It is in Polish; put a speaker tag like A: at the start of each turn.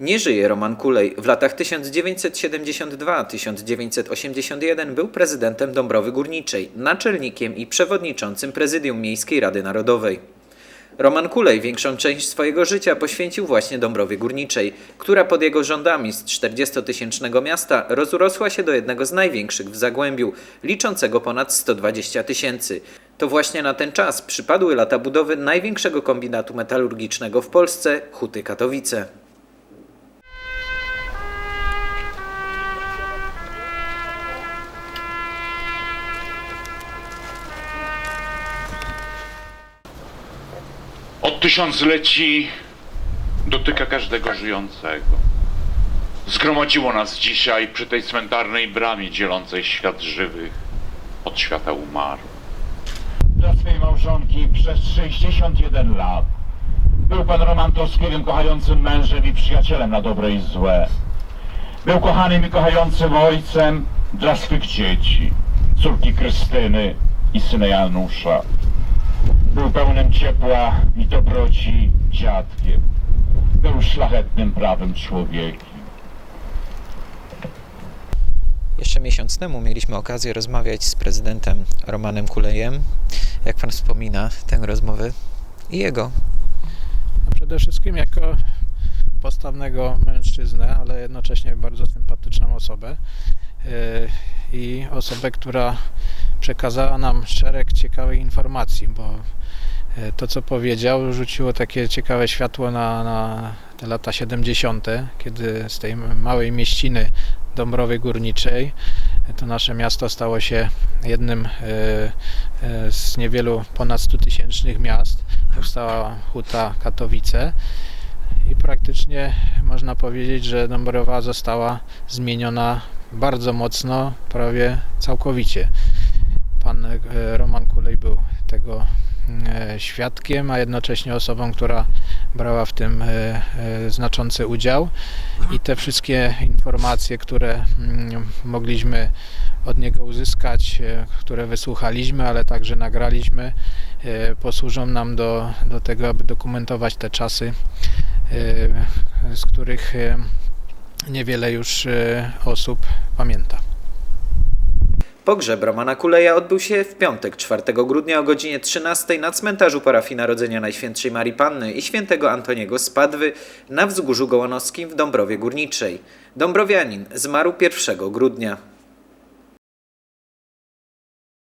A: Nie żyje Roman Kulej. W latach 1972-1981 był prezydentem Dąbrowy Górniczej, naczelnikiem i przewodniczącym Prezydium Miejskiej Rady Narodowej. Roman Kulej większą część swojego życia poświęcił właśnie Dąbrowie Górniczej, która pod jego rządami z 40-tysięcznego miasta rozrosła się do jednego z największych w Zagłębiu, liczącego ponad 120 tysięcy. To właśnie na ten czas przypadły lata budowy największego kombinatu metalurgicznego w Polsce, Huty Katowice.
B: Od tysiącleci dotyka każdego żyjącego. Zgromadziło nas dzisiaj przy tej cmentarnej bramie dzielącej świat żywych od świata umarłych.
C: dla swej małżonki przez 61 lat. Był pan Roman Toskiewiem kochającym mężem i przyjacielem na dobre i złe. Był kochanym i kochającym ojcem dla swych dzieci, córki Krystyny i syna Janusza. Był pełnym ciepła i dobroci dziadkiem. Był szlachetnym prawym człowiekiem.
A: Jeszcze miesiąc temu mieliśmy okazję rozmawiać z prezydentem Romanem Kulejem. Jak pan wspomina tę rozmowę i jego
D: No Przede wszystkim jako postawnego mężczyznę, ale jednocześnie bardzo sympatyczną osobę yy, i osobę, która przekazała nam szereg ciekawych informacji, bo to, co powiedział, rzuciło takie ciekawe światło na, na te lata 70., kiedy z tej małej mieściny Dąbrowy Górniczej to nasze miasto stało się jednym yy, z niewielu ponad 100 tysięcznych miast. Powstała Huta Katowice i praktycznie można powiedzieć, że Dąbrowa została zmieniona bardzo mocno, prawie całkowicie. Pan e, Roman Kulej był tego e, świadkiem, a jednocześnie osobą, która brała w tym e, e, znaczący udział i te wszystkie informacje, które mm, mogliśmy od niego uzyskać, e, które wysłuchaliśmy, ale także nagraliśmy, posłużą nam do, do tego, aby dokumentować te czasy, z których niewiele już osób pamięta.
A: Pogrzeb Romana Kuleja odbył się w piątek 4 grudnia o godzinie 13 na cmentarzu parafii Narodzenia Najświętszej Marii Panny i świętego Antoniego z Padwy na wzgórzu Gołonowskim w Dąbrowie Górniczej. Dąbrowianin zmarł 1 grudnia.